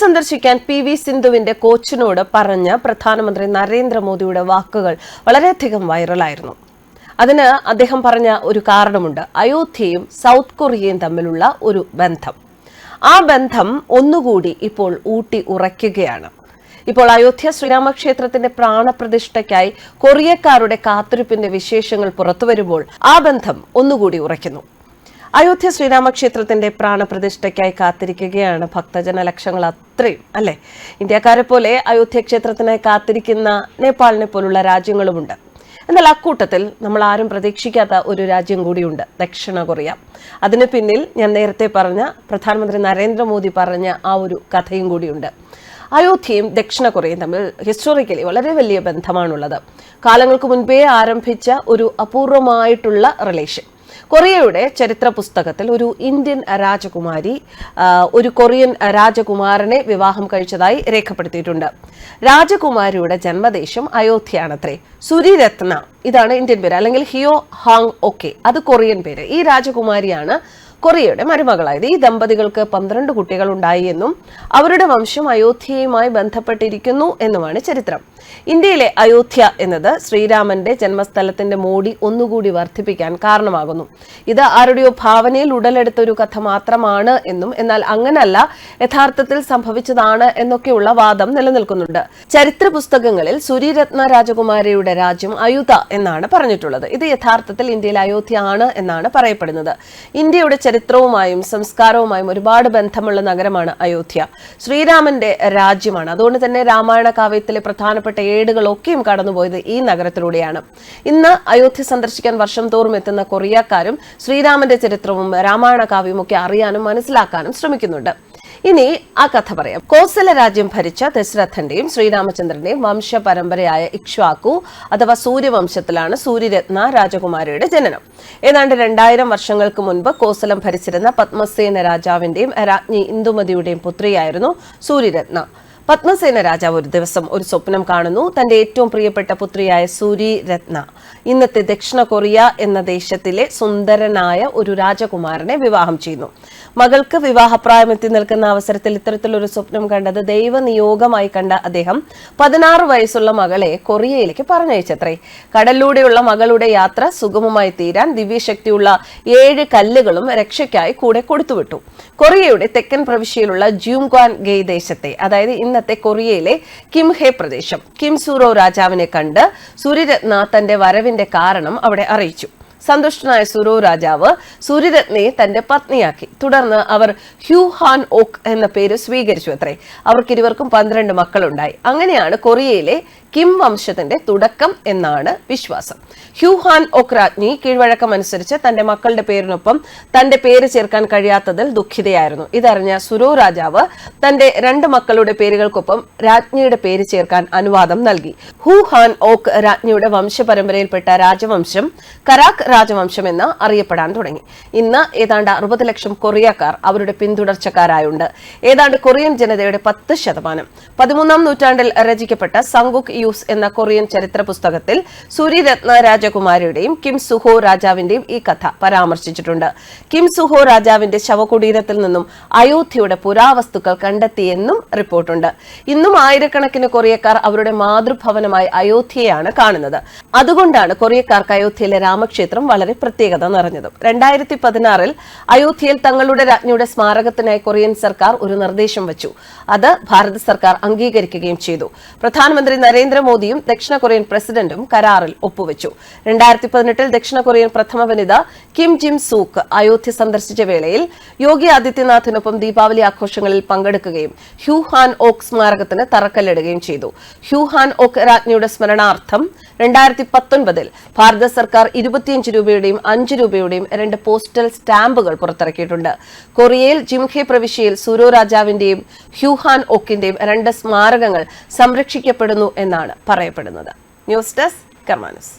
സന്ദർശിക്കാൻ P V സിന്ധുവിന്റെ കോച്ചിനോട് പറഞ്ഞ പ്രധാനമന്ത്രി നരേന്ദ്രമോദിയുടെ വാക്കുകൾ വളരെയധികം വൈറലായിരുന്നു. അതിന് അദ്ദേഹം പറഞ്ഞ ഒരു കാരണമുണ്ട്. അയോധ്യയും സൗത്ത് കൊറിയയും തമ്മിലുള്ള ഒരു ബന്ധം. ആ ബന്ധം ഒന്നുകൂടി ഇപ്പോൾ ഊട്ടി ഉറയ്ക്കുകയാണ്. ഇപ്പോൾ അയോധ്യ ശ്രീരാമക്ഷേത്രത്തിന്റെ പ്രാണപ്രതിഷ്ഠയ്ക്കായി കൊറിയക്കാരുടെ കാത്തിരിപ്പിന്റെ വിശേഷങ്ങൾ പുറത്തുവരുമ്പോൾ ആ ബന്ധം ഒന്നുകൂടി ഉറയ്ക്കുന്നു. അയോധ്യ ശ്രീരാമക്ഷേത്രത്തിന്റെ പ്രാണപ്രതിഷ്ഠയ്ക്കായി കാത്തിരിക്കുകയാണ് ഭക്തജന ലക്ഷങ്ങൾ അത്രയും അല്ലെ? ഇന്ത്യക്കാരെ പോലെ അയോധ്യ ക്ഷേത്രത്തിനായി കാത്തിരിക്കുന്ന നേപ്പാളിനെ പോലുള്ള രാജ്യങ്ങളുമുണ്ട്. എന്നാൽ അക്കൂട്ടത്തിൽ നമ്മൾ ആരും പ്രതീക്ഷിക്കാത്ത ഒരു രാജ്യം കൂടിയുണ്ട് ദക്ഷിണ കൊറിയ. അതിന് പിന്നിൽ ഞാൻ നേരത്തെ പറഞ്ഞ പ്രധാനമന്ത്രി നരേന്ദ്രമോദി പറഞ്ഞ ആ ഒരു കഥയും കൂടിയുണ്ട്. അയോധ്യയും ദക്ഷിണ കൊറിയയും തമ്മിൽ ഹിസ്റ്റോറിക്കലി വളരെ വലിയ ബന്ധമാണുള്ളത്. കാലങ്ങൾക്ക് മുൻപേ ആരംഭിച്ച ഒരു അപൂർവമായിട്ടുള്ള റിലേഷൻ കൊറിയയുടെ ചരിത്ര പുസ്തകത്തിൽ ഒരു ഇന്ത്യൻ രാജകുമാരി ഒരു കൊറിയൻ രാജകുമാരനെ വിവാഹം കഴിച്ചതായി രേഖപ്പെടുത്തിയിട്ടുണ്ട്. രാജകുമാരിയുടെ ജന്മദേശം അയോധ്യയാണത്രേ. സുരിരത്ന ഇതാണ് ഇന്ത്യൻ പേര്. അല്ലെങ്കിൽ ഹിയോ ഹാങ് ഓക്കെ അത് കൊറിയൻ പേര്. ഈ രാജകുമാരിയാണ് കൊറിയയുടെ മരുമകളായത്. ഈ ദമ്പതികൾക്ക് പന്ത്രണ്ട് കുട്ടികൾ ഉണ്ടായി എന്നും അവരുടെ വംശം അയോധ്യയുമായി ബന്ധപ്പെട്ടിരിക്കുന്നു എന്നുമാണ് ചരിത്രം. ഇന്ത്യയിലെ അയോധ്യ എന്നത് ശ്രീരാമന്റെ ജന്മസ്ഥലത്തിന്റെ മോടി ഒന്നുകൂടി വർദ്ധിപ്പിക്കാൻ കാരണമാകുന്നു. ഇത് ആരുടെയോ ഭാവനയിൽ ഉടലെടുത്ത ഒരു കഥ മാത്രമാണ് എന്നും എന്നാൽ അങ്ങനല്ല യഥാർത്ഥത്തിൽ സംഭവിച്ചതാണ് എന്നൊക്കെയുള്ള വാദം നിലനിൽക്കുന്നുണ്ട്. ചരിത്ര പുസ്തകങ്ങളിൽ സുരിരത്ന രാജകുമാരിയുടെ രാജ്യം അയുത എന്നാണ് പറഞ്ഞിട്ടുള്ളത്. ഇത് യഥാർത്ഥത്തിൽ ഇന്ത്യയിലെ അയോധ്യ ആണ് എന്നാണ് പറയപ്പെടുന്നത്. ഇന്ത്യയുടെ ചരിത്രവുമായും സംസ്കാരവുമായും ഒരുപാട് ബന്ധമുള്ള നഗരമാണ് അയോധ്യ. ശ്രീരാമന്റെ രാജ്യമാണ്. അതുകൊണ്ട് തന്നെ രാമായണ കാവ്യത്തിലെ പ്രധാനപ്പെട്ട ഏടുകളൊക്കെയും കടന്നുപോയത് ഈ നഗരത്തിലൂടെയാണ്. ഇന്ന് അയോധ്യ സന്ദർശിക്കാൻ വർഷം തോറും എത്തുന്ന കൊറിയക്കാരും ശ്രീരാമന്റെ ചരിത്രവും രാമായണ കാവ്യവും ഒക്കെ അറിയാനും മനസ്സിലാക്കാനും ശ്രമിക്കുന്നുണ്ട്. ഇനി ആ കഥ പറയാം. കോസല രാജ്യം ഭരിച്ച ദശരഥന്റെയും ശ്രീരാമചന്ദ്രന്റെയും വംശ പരമ്പരയായ ഇക്ഷ്വാക്കു അഥവാ സൂര്യവംശത്തിലാണ് സൂര്യരത്ന രാജകുമാരിയുടെ ജനനം. ഏതാണ്ട് രണ്ടായിരം വർഷങ്ങൾക്ക് മുൻപ് കോസലം ഭരിച്ചിരുന്ന പത്മസേന രാജാവിന്റെയും രാജ്ഞി ഇന്ദുമതിയുടെയും പുത്രിയായിരുന്നു സൂര്യരത്ന. പത്മസേന രാജാവ് ഒരു ദിവസം ഒരു സ്വപ്നം കാണുന്നു. തന്റെ ഏറ്റവും പ്രിയപ്പെട്ട പുത്രിയായ സൂരി രത്ന. ഇന്നത്തെ ദക്ഷിണ കൊറിയ എന്ന ദേശത്തിലെ സുന്ദരനായ ഒരു രാജകുമാരനെ വിവാഹം ചെയ്യുന്നു. മകൾക്ക് വിവാഹപ്രായമെത്തി നിൽക്കുന്ന അവസരത്തിൽ ഇത്തരത്തിലൊരു സ്വപ്നം കണ്ടത് ദൈവനിയോഗമായി കണ്ട അദ്ദേഹം പതിനാറ് വയസ്സുള്ള മകളെ കൊറിയയിലേക്ക് പറഞ്ഞയച്ചത്രേ. കടലിലൂടെയുള്ള മകളുടെ യാത്ര സുഗമമായി തീരാൻ ദിവ്യശക്തിയുള്ള ഏഴ് കല്ലുകളും രക്ഷയ്ക്കായി കൂടെ കൊടുത്തുവിട്ടു. കൊറിയയുടെ തെക്കൻ പ്രവിശ്യയിലുള്ള ജ്യൂംഗ്വാൻ ഗെയ് ദേശത്തെ അതായത് ഇന്നത്തെ കൊറിയയിലെ കിംഹെ പ്രദേശം. കിം സൂറോ രാജാവിനെ കണ്ട് സൂര്യരത്ന തന്റെ വരവിന്റെ കാരണം അവിടെ അറിയിച്ചു. സന്തുഷ്ടനായ സുരോ രാജാവ് സൂര്യരത്നയെ തന്റെ പത്നിയാക്കി. തുടർന്ന് അവർ ഹ്യൂ ഹാൻ ഓക്ക് എന്ന പേര് സ്വീകരിച്ചു അത്രേ. അവർക്കിരുവർക്കും പന്ത്രണ്ട് മക്കളുണ്ടായി. അങ്ങനെയാണ് കൊറിയയിലെ കിം വംശത്തിന്റെ തുടക്കം എന്നാണ് വിശ്വാസം. ഹ്യൂഹാൻ ഒക്രാജ്ഞി കീഴ്വഴക്കം അനുസരിച്ച് തന്റെ മക്കളുടെ പേരിനൊപ്പം തന്റെ പേര് ചേർക്കാൻ കഴിയാത്തതിൽ ദുഃഖിതയായിരുന്നു. ഇതറിഞ്ഞ സുരോ രാജാവ് തന്റെ രണ്ട് മക്കളുടെ പേരുകൾക്കൊപ്പം രാജ്ഞിയുടെ പേര് ചേർക്കാൻ അനുവാദം നൽകി. ഹുഹാൻ ഓക് രാജ്ഞിയുടെ വംശപരമ്പരയിൽപ്പെട്ട രാജവംശം കരാക്ക് രാജവംശം എന്ന് അറിയപ്പെടാൻ തുടങ്ങി. ഇന്ന് ഏതാണ്ട് അറുപത് ലക്ഷം കൊറിയക്കാർ അവരുടെ പിന്തുടർച്ചക്കാരായുണ്ട്. ഏതാണ്ട് കൊറിയൻ ജനതയുടെ പത്ത് ശതമാനം. പതിമൂന്നാം നൂറ്റാണ്ടിൽ രചിക്കപ്പെട്ട സങ്കുക് യൂസ് എന്ന കൊറിയൻ ചരിത്ര പുസ്തകത്തിൽ സൂര്യരത്ന രാജകുമാരിയുടെയും കിം സുഹോ രാജാവിന്റെയും ഈ കഥ പരാമർശിച്ചിട്ടുണ്ട്. കിം സുഹോ രാജാവിന്റെ ശവകുടീരത്തിൽ നിന്നും അയോധ്യയുടെ പുരാവസ്തുക്കൾ കണ്ടെത്തിയെന്നും റിപ്പോർട്ടുണ്ട്. ഇന്നും ആയിരക്കണക്കിന് കൊറിയക്കാർ അവരുടെ മാതൃഭവനമായി അയോധ്യയാണ് കാണുന്നത്. അതുകൊണ്ടാണ് കൊറിയക്കാർക്ക് അയോധ്യയിലെ രാമക്ഷേത്രം വളരെ പ്രത്യേകത നിറഞ്ഞതും. രണ്ടായിരത്തി പതിനാറിൽ അയോധ്യയിൽ തങ്ങളുടെ രാജ്ഞിയുടെ സ്മാരകത്തിനായി കൊറിയൻ സർക്കാർ ഒരു നിർദ്ദേശം വച്ചു. അത് ഭാരത സർക്കാർ അംഗീകരിക്കുകയും ചെയ്തു. പ്രധാനമന്ത്രി നരേന്ദ്രമോദിയും ദക്ഷിണ കൊറിയൻ പ്രസിഡന്റും കരാറിൽ ഒപ്പുവെച്ചു. രണ്ടായിരത്തി പതിനെട്ടിൽ ദക്ഷിണ കൊറിയൻ പ്രഥമ വനിത കിം ജിം സൂക്ക് അയോധ്യ സന്ദർശിച്ച വേളയിൽ യോഗി ആദിത്യനാഥിനൊപ്പം ദീപാവലി ആഘോഷങ്ങളിൽ പങ്കെടുക്കുകയും ഹ്യൂ ഹാൻ ഓക്ക് സ്മാരകത്തിന് തറക്കല്ലിടുകയും ചെയ്തു. ഹ്യൂ ഹാൻ ഓക്ക് രാജ്ഞിയുടെ സ്മരണാർത്ഥം രണ്ടായിരത്തി പത്തൊൻപതിൽ ഭാരത സർക്കാർ ഇരുപത്തിയഞ്ച് രൂപയുടെയും അഞ്ച് രൂപയുടെയും രണ്ട് പോസ്റ്റൽ സ്റ്റാമ്പുകൾ പുറത്തിറക്കിയിട്ടുണ്ട്. കൊറിയയിൽ ജിംഖെ പ്രവിശ്യയിൽ സുരോ രാജാവിന്റെയും ഹ്യൂഹാൻ ഓക്കിന്റെയും രണ്ട് സ്മാരകങ്ങൾ സംരക്ഷിക്കപ്പെടുന്നു എന്നാണ് പറയപ്പെടുന്നത്. News desk കർമാനസ്